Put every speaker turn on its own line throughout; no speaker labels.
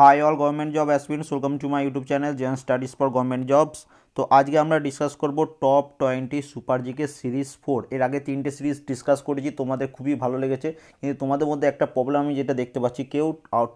Hi all government job aspirants welcome to my YouTube channel Gen studies for government jobs তো আজকে আমরা discuss করব top twenty super GK series four এর আগে তিনটে series discuss করেছি, তোমাদের খুবই ভালো লেগেছে। কিন্তু তোমাদের মধ্যে একটা প্রবলেম আমি যেটা দেখতে পাচ্ছি, কেউ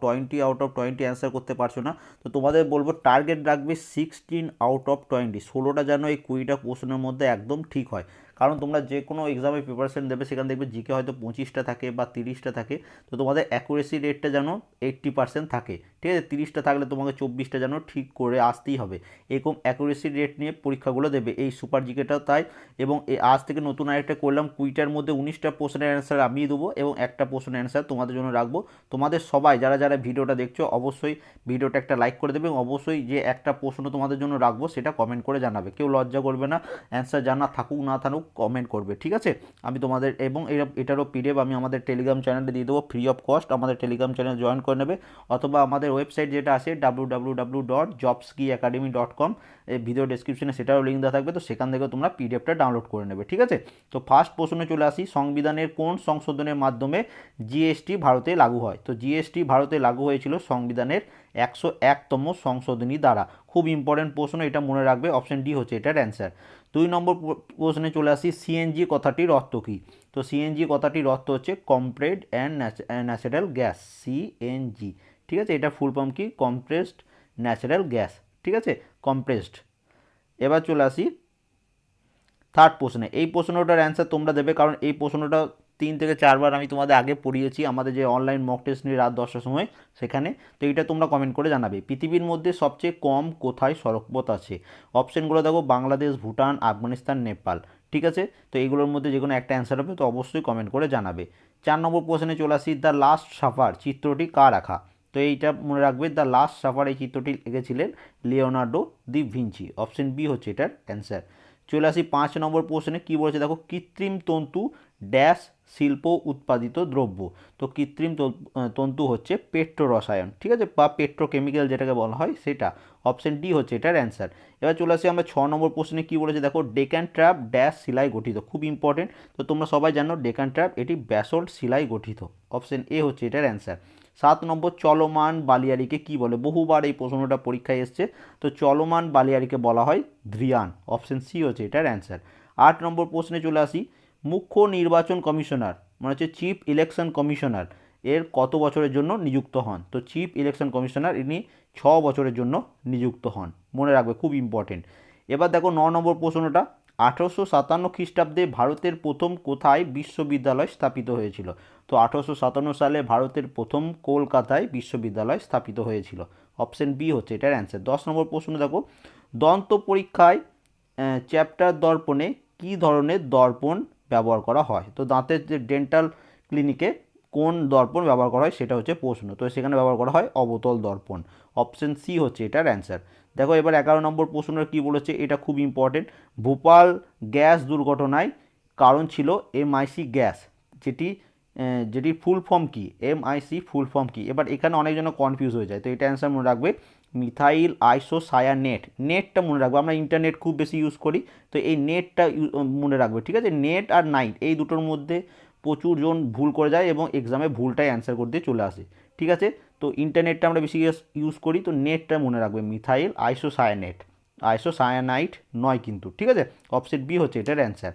twenty out of twenty answer করতে পারছ না। তো তোমাদের বলব টার্গেট রাখবে সিক্সটিন আউট অফ টোয়েন্টি ষোলোটা যেন এই কুড়িটা কোশ্চেনের মধ্যে একদম ঠিক হয়। কারণ তোমরা যে কোনো এক্সামে প্রিপারেশন দেবে, সেখানে দেখবে জিকে হয়তো পঁচিশটা থাকে বা তিরিশটা থাকে। তো তোমাদের অ্যাকুরেসি রেটটা যেন এইট্টি পার্সেন্ট থাকে। ঠিক আছে? তিরিশটা থাকলে তোমাকে চব্বিশটা যেন ঠিক করে আসতেই হবে। এরকম অ্যাকুরেসি রেট নিয়ে পরীক্ষাগুলো দেবে। এই সুপার জিকেটাও তাই। এবং আজ থেকে নতুন আরেকটা করলাম কুইটার মধ্যে উনিশটা প্রশ্নের অ্যান্সার আমি দেবো এবং একটা প্রশ্নের অ্যান্সার তোমাদের জন্য রাখব। তোমাদের সবাই যারা যারা ভিডিওটা দেখছ, অবশ্যই ভিডিওটা একটা লাইক করে দেবে এবং অবশ্যই যে একটা প্রশ্ন তোমাদের জন্য রাখব, সেটা কমেন্ট করে জানাবে। কেউ লজ্জা করবে না। অ্যান্সার জানা থাকুক, না থাকুক কমেন্ট করবে, ঠিক আছে? আমি তোমাদের এবং এটারও পিডিএফ আমি আমাদের টেলিগ্রাম চ্যানেলে দিয়ে দেবো ফ্রি অফ কস্ট আমাদের টেলিগ্রাম চ্যানেল জয়েন করে নেবে, অথবা আমাদের ওয়েবসাইট যেটা আছে ডাব্লু ডাব্লু ডাব্লু ডট জবসকি একাডেমি ডট কম ভিডিও ডেসক্রিপশনে সেটারও লিঙ্ক দেওয়া থাকবে, তো সেখান থেকে তোমরা পিডিএফটা ডাউনলোড করে নেবে, ঠিক আছে? তো ফার্স্ট প্রশ্নে চলে আসি, সংবিধানের কোন সংশোধনের মাধ্যমে জিএসটি ভারতে লাগু হয়? তো জিএসটি ভারতে লাগু হয়েছিল সংবিধানের একশো একতম সংশোধনী দ্বারা। খুব ইম্পর্টেন্ট প্রশ্ন, এটা মনে রাখবে অপশন ডি হচ্ছে এটার অ্যান্সার দুই নম্বর প্র- প্রশ্নে চলে আসি সিএনজি কথাটির অর্থ কী? তো সিএনজি কথাটির অর্থ হচ্ছে compressed and natural gas CNG ঠিক আছে? এটা ফুল ফর্ম কি? কমপ্রেসড ন্যাচারাল গ্যাস ঠিক আছে? কমপ্রেসড এবার চলে আসি থার্ড প্রশ্নে। এই প্রশ্নটার অ্যান্সার তোমরা দেবে, কারণ এই প্রশ্নটা তিন থেকে চারবার আমি তোমাদের আগে পড়িয়েছি আমাদের যে অনলাইন মক টেস্ট নিয়ে রাত দশটার সময় সেখানে। তো এইটা তোমরা কমেন্ট করে জানাবে। পৃথিবীর মধ্যে সবচেয়ে কম কোথায় সড়কপথ আছে? অপশানগুলো দেখো, বাংলাদেশ, ভুটান, আফগানিস্তান, নেপাল। ঠিক আছে? তো এইগুলোর মধ্যে যে কোনো একটা অ্যান্সার হবে, তো অবশ্যই কমেন্ট করে জানাবে। চার নম্বর প্রশ্নে চলে আসি দ্য লাস্ট সাফার চিত্রটি কার আঁকা? তো এইটা মনে রাখবে দ্য লাস্ট সাফার এই চিত্রটি এঁকেছিলেন Leonardo da Vinci. Option B হচ্ছে এটার অ্যান্সার চলে আসি পাঁচ নম্বর প্রশ্নে কী বলেছে দেখো, কৃত্রিম তন্তু ড্যাশ শিল্প উৎপাদিত দ্রব্য। তো কৃত্রিম তন্তু হচ্ছে পেট্রো রসায়ন ঠিক আছে? বা পেট্রোকেমিক্যাল যেটাকে বলা হয় সেটা। অপশন ডি হচ্ছে এটার অ্যান্সার। এবার চলে আসি আমরা ছ নম্বর প্রশ্নে কী বলেছে? দেখো, ডেকান ট্র্যাপ ড্যাশ শিলায় গঠিত, খুব ইম্পর্টেন্ট। তো তোমরা সবাই জানো ডেকান ট্র্যাপ, এটি ব্যাসল্ট শিলায় গঠিত। অপশন এ হচ্ছে এটার অ্যান্সার। সাত নম্বর, চলমান বালিয়ারিকে কি বলে? বহুবার এই প্রশ্নটা পরীক্ষায় এসছে। তো চলমান বালিয়ারিকে বলা হয় ধ্রিয়ান। অপশন সি হচ্ছে এটার অ্যান্সার। আট নম্বর প্রশ্নে চলে আসি। মুখ্য নির্বাচন কমিশনার মানে হচ্ছে চিফ ইলেকশন কমিশনার এর কত বছরের জন্য নিযুক্ত হন? তো চিফ ইলেকশন কমিশনার ইনি ছ বছরের জন্য নিযুক্ত হন। মনে রাখবে, খুব ইম্পর্টেন্ট এবার দেখো, ন নম্বর প্রশ্নটা, আঠারোশো সাতান্ন খ্রিস্টাব্দে ভারতের প্রথম কোথায় বিশ্ববিদ্যালয় স্থাপিত হয়েছিল? তো আঠারোশো সাতান্ন সালে ভারতের প্রথম কলকাতায় বিশ্ববিদ্যালয় স্থাপিত হয়েছিল। অপশন বি হচ্ছে, এটার অ্যান্সার দশ নম্বর প্রশ্ন দেখো, দন্ত পরীক্ষায় চ্যাপ্টার দর্পণে কী ধরনের দর্পণ ব্যবহার করা হয়। তো দাঁতের যে ডেন্টাল ক্লিনিকে কোন দর্পণ ব্যবহার করা হয় সেটা হচ্ছে প্রশ্ন। তো সেখানে ব্যবহার করা হয় অবতল দর্পণ। অপশন সি হচ্ছে এটার অ্যান্সার দেখো এবার এগারো নম্বর প্রশ্নটা কী বলেছে? এটা খুব ইম্পর্টেন্ট ভোপাল গ্যাস দুর্ঘটনায় কারণ ছিল এমআইসি গ্যাস। যেটি যেটির ফুল ফর্ম কি? এমআইসি ফুল ফর্ম কি? এবার এখানে অনেকজন কনফিউজ হয়ে যায়। তো এটা অ্যান্সার মনে রাখবে। মিথাইল আইসো নেট নেটটা মনে রাখবে, আমরা ইন্টারনেট খুব বেশি ইউজ করি, তো এই নেটটা মনে রাখবে, ঠিক আছে? নেট আর নাইট এই দুটোর মধ্যে প্রচুর জন ভুল করে যায় এবং এক্সামে ভুলটাই অ্যান্সার করতে চলে আসে, ঠিক আছে? তো ইন্টারনেটটা আমরা বেশি ইউজ করি, তো নেটটা মনে রাখবে, মিথাইল আইসো সায়ানেট আইসো সায়ানাইট নয় কিন্তু, ঠিক আছে? অপশন বি হচ্ছে এটার অ্যান্সার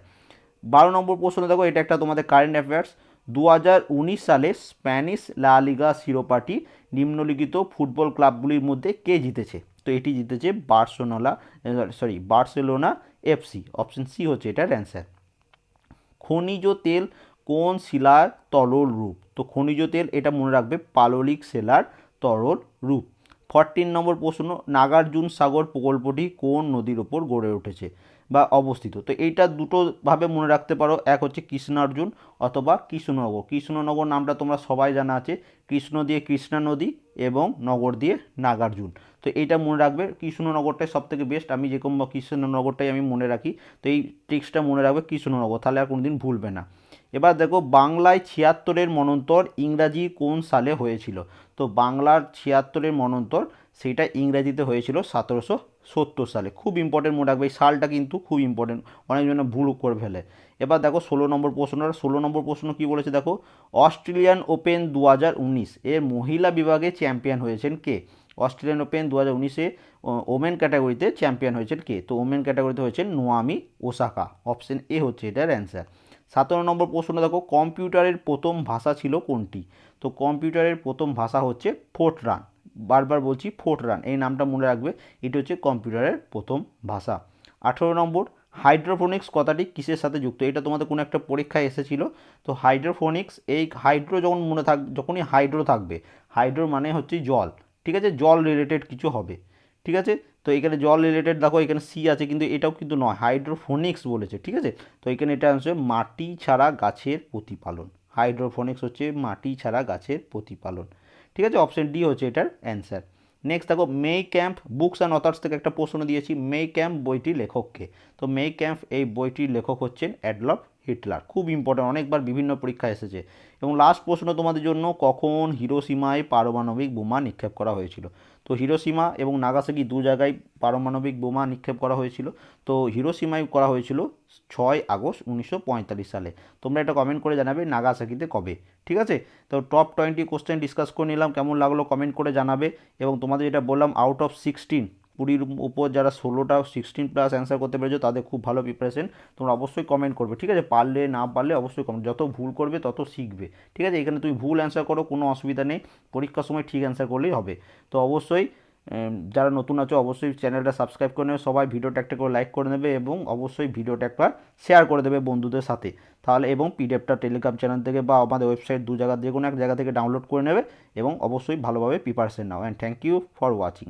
বারো নম্বর প্রশ্ন দেখো, এটা একটা তোমাদের কারেন্ট অ্যাফেয়ার্স দু হাজার উনিশ সালে স্প্যানিশ লা লিগা শিরোপাটি নিম্নলিখিত ফুটবল ক্লাবগুলির মধ্যে কে জিতেছে? তো এটি জিতেছে বার্সোনোলা sorry Barcelona FC option C হচ্ছে এটার অ্যান্সার খনিজ তেল কোন শিলার তরল রূপ? তো খনিজ তেল এটা মনে রাখবে পাললিক শিলার তরল রূপ। ফরটিন নম্বর প্রশ্ন নাগার্জুন সাগর প্রকল্পটি কোন নদীর ওপর গড়ে উঠেছে? বা অবস্থিত। তো এইটা দুটোভাবে মনে রাখতে পারো। এক হচ্ছে কৃষ্ণার্জুন অথবা কৃষ্ণনগর। কৃষ্ণনগর নামটা তোমরা সবাই জানা আছে। কৃষ্ণ দিয়ে কৃষ্ণা নদী এবং নগর দিয়ে নাগার্জুন। তো এইটা মনে রাখবে। কৃষ্ণনগরটাই সব থেকে বেস্ট আমি যেরকম কৃষ্ণনগরটাই আমি মনে রাখি। তো এই ট্রিক্সটা মনে রাখবে কৃষ্ণনগর। তাহলে আর কোনোদিন ভুলবে না। এবার দেখো বাংলায় ছিয়াত্তরের মনন্তর ইংরাজি কোন সালে হয়েছিল? তো বাংলার ছিয়াত্তরের মনন্তর সেটা ইংরাজিতে হয়েছিল সতেরোশো সত্তর সালে। খুব ইম্পর্টেন্ট মনে রাখবে, এই সালটা কিন্তু খুব ইম্পর্টেন্ট অনেকজন ভুল করে ফেলে। এবার দেখো ষোলো নম্বর প্রশ্নটা ষোলো নম্বর প্রশ্ন কী বলেছে দেখো? অস্ট্রেলিয়ান ওপেন দু হাজার উনিশ এর মহিলা বিভাগে চ্যাম্পিয়ন হয়েছেন কে? অস্ট্রেলিয়ান ওপেন দু হাজার উনিশে ওমেন ক্যাটাগরিতে চ্যাম্পিয়ন হয়েছেন কে? তো ওমেন ক্যাটাগরিতে হয়েছেন নোয়ামি ওসাকা, অপশন এ হচ্ছে এটার অ্যান্সার সতেরো নম্বর প্রশ্ন দেখো, কম্পিউটারের প্রথম ভাষা ছিল কোনটি? তো কম্পিউটারের প্রথম ভাষা হচ্ছে ফোর্টরান বারবার বলছি ফোর্টরান এই নামটা মনে রাখবে, এটি হচ্ছে কম্পিউটারের প্রথম ভাষা। আঠেরো নম্বর, হাইড্রোফোনিক্স কথাটি কিসের সাথে যুক্ত? এটা তোমাদের কোনো একটা পরীক্ষায় এসেছিল। তো হাইড্রোফোনিক্স, এই হাইড্রো যখন মনে থাক, যখনই হাইড্রো থাকবে, হাইড্রো মানে হচ্ছে জল, ঠিক আছে? জল রিলেটেড কিছু হবে। ঠিক আছে? তো এখানে জল রিলেটেড দেখো, এখানে সি আছে, কিন্তু এটাও কিন্তু নয় হাইড্রোফোনিক্স বলেছে, ঠিক আছে? তো এখানে এটা হচ্ছে মাটি ছাড়া গাছের প্রতিপালন হাইড্রোফোনিক্স হচ্ছে মাটি ছাড়া গাছের প্রতিপালন, ঠিক আছে? অপশন ডি হচ্ছে এটার অ্যান্সার নেক্সট দেখো Mein Kampf books and authors থেকে একটা প্রশ্ন দিয়েছি মে ক্যাম্প বইটির লেখককে, তো মে ক্যাম্প এই বইটির লেখক হচ্ছেন অ্যাডলফ হিটলার। খুব ইম্পর্টেন্ট অনেকবার বিভিন্ন পরীক্ষা এসেছে। এবং লাস্ট প্রশ্ন তোমাদের জন্য, কখন হিরোসীমায় পারমাণবিক বোমা নিক্ষেপ করা হয়েছিল? তো হিরোসীমা এবং নাগাসাকি দু জায়গায় পারমাণবিক বোমা নিক্ষেপ করা হয়েছিল। তো হিরোসীমায় করা হয়েছিল ছয় আগস্ট উনিশশো পঁয়তাল্লিশ সালে। তোমরা এটা কমেন্ট করে জানাবে নাগাসাকিতে কবে। ঠিক আছে? তো টপ টোয়েন্টি কোশ্চেন ডিসকাস করে নিলাম, কেমন লাগল কমেন্ট করে জানাবে। এবং তোমাদের যেটা বললাম আউট অফ সিক্সটিন কুড়ির উপর যারা ষোলোটা সিক্সটিন প্লাস অ্যান্সার করতে পেরেছ, তাদের খুব ভালো প্রিপারেশন তোমরা অবশ্যই কমেন্ট করবে, ঠিক আছে? পারলে, না পারলে অবশ্যই কমেন্ট যত ভুল করবে, তত শিখবে, ঠিক আছে? এখানে তুমি ভুল অ্যান্সার করো, কোনো অসুবিধা নেই। পরীক্ষার সময় ঠিক অ্যান্সার করলেই হবে। তো অবশ্যই যারা নতুন আছো, অবশ্যই চ্যানেলটা সাবস্ক্রাইব করে নেবে। সবাই ভিডিওটা একটা করে লাইক করে নেবে এবং অবশ্যই ভিডিওটা একবার শেয়ার করে দেবে বন্ধুদের সাথে। তাহলে এবং পিডিএফটা টেলিগ্রাম চ্যানেল থেকে বা আমাদের ওয়েবসাইট দু জায়গা, যে কোনো এক জায়গা থেকে ডাউনলোড করে নেবে এবং অবশ্যই ভালোভাবে preparation now. And thank you for watching